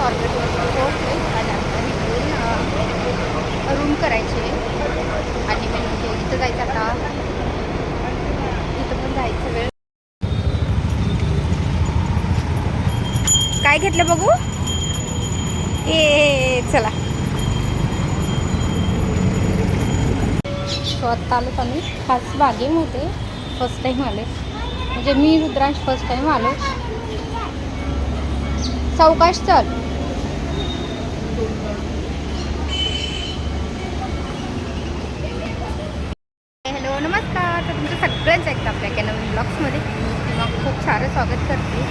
स्वारगेटवर आणि रूम करायचे. आणि म्हणजे इथं जायचं आता. इथं पण जायचं वेळ. काय घेतलं बघू? ए चला. स्वतः आत्ता आलो आम्ही. खास बागेमध्ये फर्स्ट टाईम आले म्हणजे मी रुद्रांश फर्स्ट टाईम आलो सावकाश चल. तुमचं सगळ्यांचं एकदा आपल्या कॅनल ब्लॉग्समध्ये. किंवा खूप सारं स्वागत करते.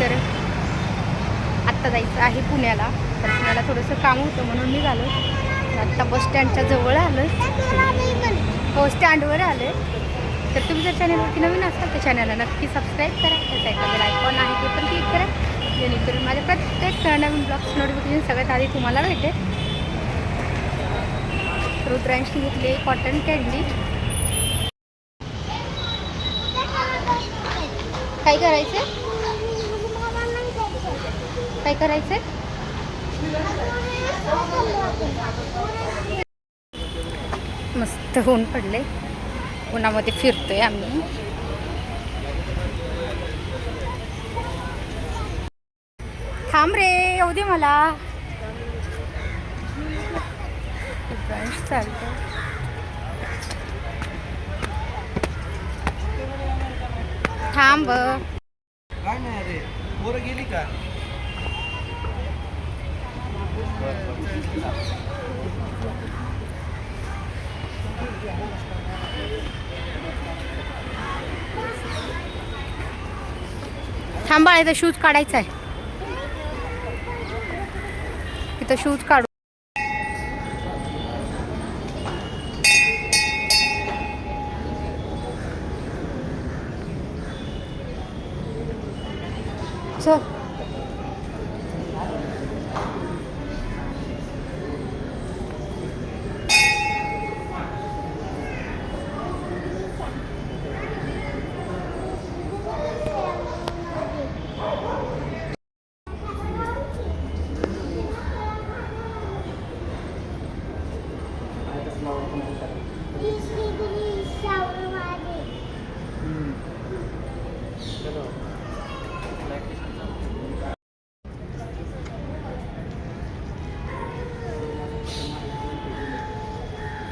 तर आत्ता जायचं आहे पुण्याला. तर पुण्याला थोडंसं काम होतं म्हणून मी झालो आत्ता बस स्टँडच्या जवळ आलो हो स्टँडवर आलो तर तुम्ही जर चॅनलवरती नवीन असाल तर चॅनलला नक्की सबस्क्राईब करा. त्याचा एखादा आयकॉन आहे ते पण क्लिक करा. जेणेकरून माझ्या प्रत्येक नवीन ब्लॉग्स नोटिफिकेशन सगळ्यात आधी तुम्हाला भेटेल. रुद्रांशी घेतले कॉटन कॅन्डी काय करायचं काय करायचं मस्त होऊन पडले उन्हामध्ये फिरतोय आम्ही. थांब रे येऊ दे मला. चालतं थांब. काय नाही अरे पोरं गेली का? थांबा इथं शूज काढायचा आहे. इथं शूज काढू.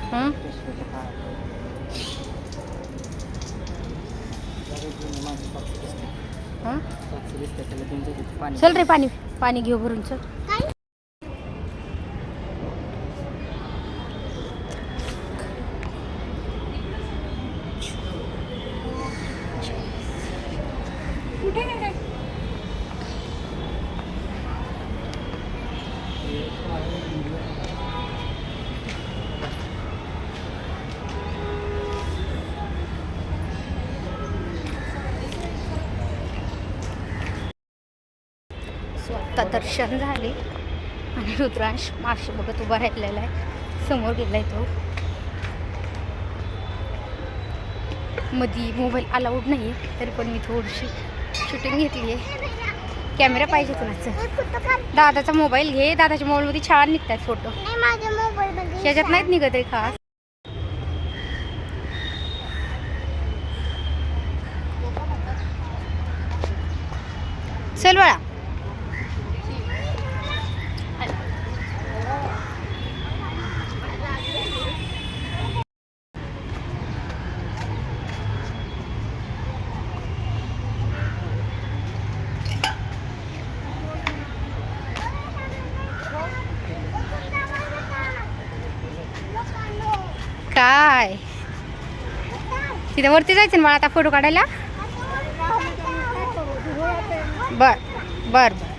Hı? चल रे पानी पानी घिउ भरून आत्ता दर्शन झाले. आणि रुद्रांश मासे बघत उभा राहिलेला आहे. समोर गेलाय तो. मधी मोबाईल अलाउड नाही आहे तरी पण मी थोडीशी शूटिंग घेतली आहे कॅमेरा पाहिजे कुणाचं? दादाचा मोबाईल घे. दादाच्या मोबाईलमध्ये छान निघतात फोटो त्याच्यात नाहीत निघत आहे खास. चल बाळा. काय? तिथे वरती जायचं ना मला आता फोटो काढायला? बर बर बर.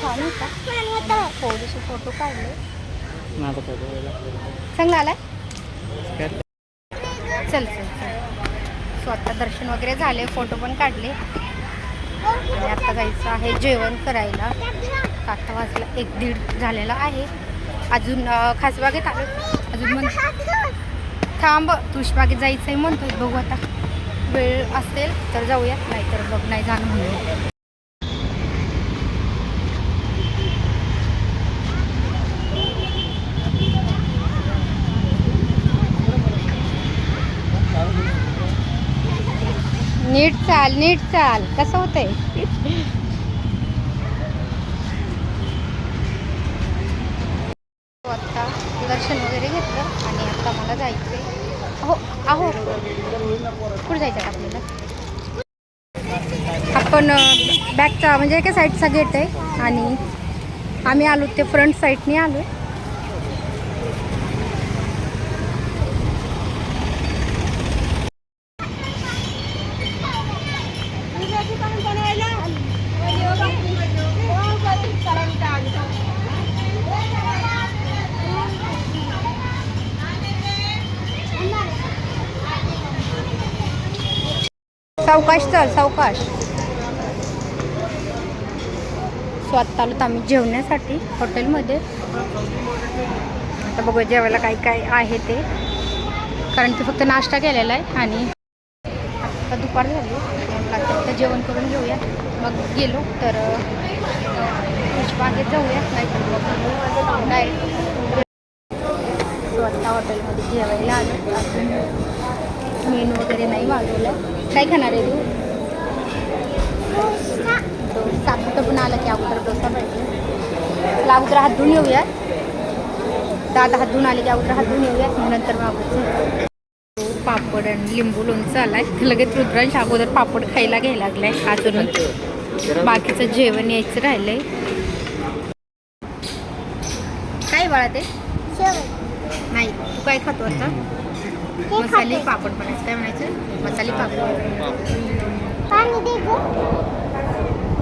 छान होता. थोडेसे फोटो काढले. चांगला चल चल चल. स्वतः दर्शन वगैरे झाले फोटो पण काढले. आणि आता जायचं आहे जेवण करायला. आता वाजला एक दीड झालेला आहे. अजून खासबागेत आलो अजून म्हण थांब तुळशीबागेत जायचं आहे म्हणतो बघू आता. वेळ असेल तर जाऊयात नाहीतर बघ नाही जाणं म्हणून. नीट चाल नीट चाल. कसं होतंय? आता दर्शन वगैरे घेतलं आणि आता मला जायचंय. हो आहो कुठे जायचं आपल्याला? आपण बॅकचा म्हणजे एका साईडचा गेट आहे आणि आम्ही आलो ते फ्रंट साईडने आलो आहे सावकाश चल सावकाश. सो आलो आम्ही जेवण्यासाठी हॉटेलमध्ये. आता बघूया जेवायला काय काय आहे ते. कारण की फक्त नाश्ता केलेला आहे आणि आता दुपार झाली. आता जेवण करून घेऊया. मग गेलो तर बागेत जाऊया. नाही स्वतः डायरेक्ट हॉटेलमध्ये जेवायला आलो. अजून मेनू वगैरे नाही वाजवलं. काय खाणार आहे तू? डोसा. कुठं पण आला की अगोदर डोसा पाहिजे. चला अगोदर हात धुवून येऊया दादा हात धुवून आले की अगोदर हात धुवून येऊया मग नंतर मागवचं पापड आणि लिंबू लोणचं आलाय. लगेच रुद्रांश अगोदर पापड खायला घ्यायला लागलाय. अजून बाकीचं जेवण यायचं राहिलंय. काय बाळा ते? नाही. तू काय खातो आता? मसाले पापड बनायचं काय म्हणायचं? मसाले पापड.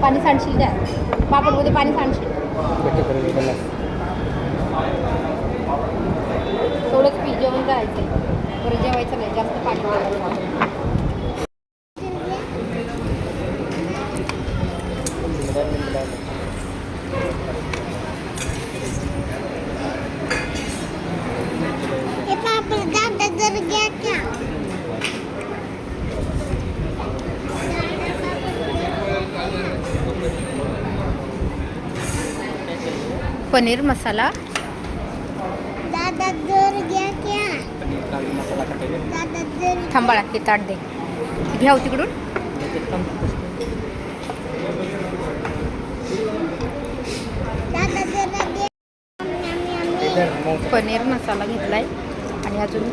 पाणी सांडशील द्या. पापडमध्ये पाणी सांडशील. थोडंच पी जेवण करायचं बरं जेवायचं नाही. जास्त पाणी. पनीर मसाला. थांबाळा हे ताट दे. तिकडून. दादा दर गया पनीर मसाला घेतलाय. आणि अजून?